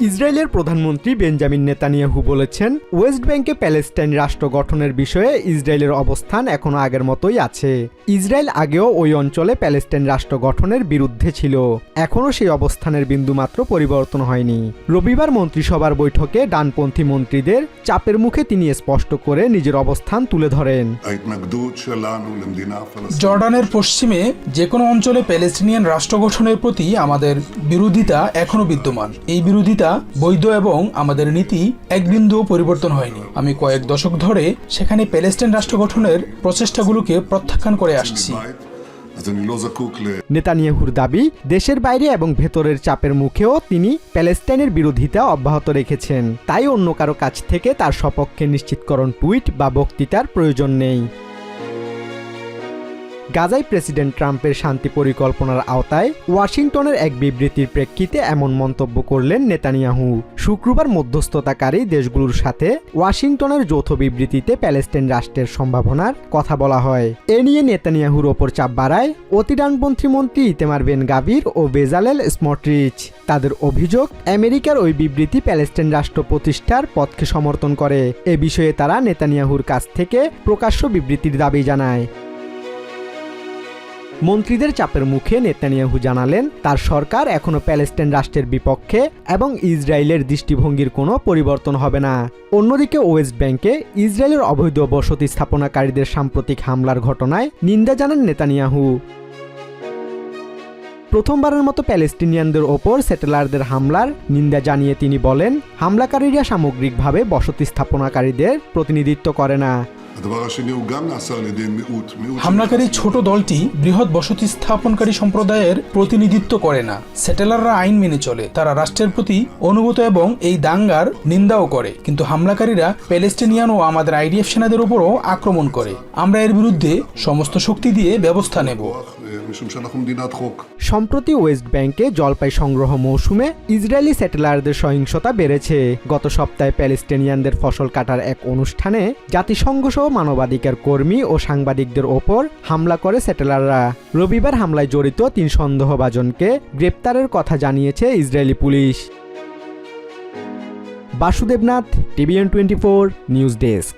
ইসরায়েলের প্রধানমন্ত্রী Benjamin Netanyahu বলেছেন, ওয়েস্ট ব্যাংকে প্যালেস্টাইন রাষ্ট্র গঠনের বিষয়ে ইসরায়েলের অবস্থান এখনও আগের মতোই আছে। ইসরায়েল আগেও ওই অঞ্চলে প্যালেস্টাইন রাষ্ট্র গঠনের বিরুদ্ধে ছিল। এখনও সেই অবস্থানের বিন্দুমাত্র পরিবর্তন হয়নি। রবিবার মন্ত্রিসভার বৈঠকে ডানপন্থী মন্ত্রীদের চাপের মুখে তিনি স্পষ্ট করে নিজের অবস্থান তুলে ধরেন। জর্ডানের পশ্চিমে যে কোনো অঞ্চলে প্যালেস্টিনিয়ান রাষ্ট্র গঠনের প্রতি আমাদের বিরোধিতা এখনও বিদ্যমান। এই বিরোধিতা বৈধ এবং আমাদের নীতি এক বিন্দুও পরিবর্তন হয়নি। আমি কয়েক দশক ধরে সেখানে প্যালেস্টাইন রাষ্ট্র গঠনের প্রচেষ্টাগুলোকে প্রত্যাখ্যান করে আসছি। নেতানিয়াহুর দাবি, দেশের বাইরে এবং ভেতরের চাপের মুখেও তিনি প্যালেস্টাইনের বিরোধিতা অব্যাহত রেখেছেন। তাই অন্য কারও কাছ থেকে তার সপক্ষে নিশ্চিতকরণ টুইট বা বক্তৃতার প্রয়োজন নেই। গাজায় প্রেসিডেন্ট ট্রাম্পের শান্তি পরিকল্পনার আওতায় ওয়াশিংটনের এক বিবৃতির প্রেক্ষিতে এমন মন্তব্য করলেন নেতানিয়াহু। শুক্রবার মধ্যস্থতাকারী দেশগুলোর সাথে ওয়াশিংটনের যৌথ বিবৃতিতে প্যালেস্টাইন রাষ্ট্রের সম্ভাবনার কথা বলা হয়। এ নিয়ে নেতানিয়াহুর ওপর চাপ বাড়ায় অতি ডানপন্থী মন্ত্রী ইতেমার বেন গাভির ও বেজালেল স্মটরিচ। তাদের অভিযোগ, আমেরিকার ওই বিবৃতি প্যালেস্টাইন রাষ্ট্র প্রতিষ্ঠার পথকে সমর্থন করে। এ বিষয়ে তারা নেতানিয়াহুর কাছ থেকে প্রকাশ্য বিবৃতির দাবি জানায়। মন্ত্রীদের চাপের মুখে নেতানিয়াহু জানালেন, তার সরকার এখনও প্যালেস্টাইন রাষ্ট্রের বিপক্ষে এবং ইসরায়েলের দৃষ্টিভঙ্গির কোনো পরিবর্তন হবে না। অন্যদিকে ওয়েস্ট ব্যাংকে ইসরায়েলের অবৈধ বসতি স্থাপনাকারীদের সাম্প্রতিক হামলার ঘটনায় নিন্দা জানান নেতানিয়াহু। প্রথমবারের মতো প্যালেস্টিনিয়ানদের ওপর সেটেলারদের হামলার নিন্দা জানিয়ে তিনি বলেন, হামলাকারীরা সামগ্রিকভাবে বসতি স্থাপনাকারীদের প্রতিনিধিত্ব করে না। হামলাকারী ছোট দলটি বৃহৎ বসতি স্থাপনকারী সম্প্রদায়ের প্রতিনিধিত্ব করে না। সেটেলাররা আইন মেনে চলে। তারা রাষ্ট্রের প্রতি অনুগত এবং এই দাঙ্গার নিন্দাও করে। কিন্তু হামলাকারীরা প্যালেস্টিনিয়ান ও আমাদের আইডিএফ সেনাদের উপরও আক্রমণ করে। আমরা এর বিরুদ্ধে সমস্ত শক্তি দিয়ে ব্যবস্থা নেব। משום שאנחנו mדינת חוק. সম্প্রতি ওয়েস্ট ব্যাংকে জলপাই সংগ্রহ মৌসুমে ইসরায়েলি সেটেলারদের সহিংসতা বেড়েছে গত সপ্তাহে প্যালেস্টিনিয়ানদের ফসল কাটার এক অনুষ্ঠানে জাতিসংঘ সহ মানবাধিকার কর্মী ও সাংবাদিকদের ওপর হামলা করে সেটেলাররা রবিবার হামলায় জড়িত তিন সন্দেহভাজনকে গ্রেপ্তারের কথা জানিয়েছে Israeli police Basudeb Nath TVN twenty four news desk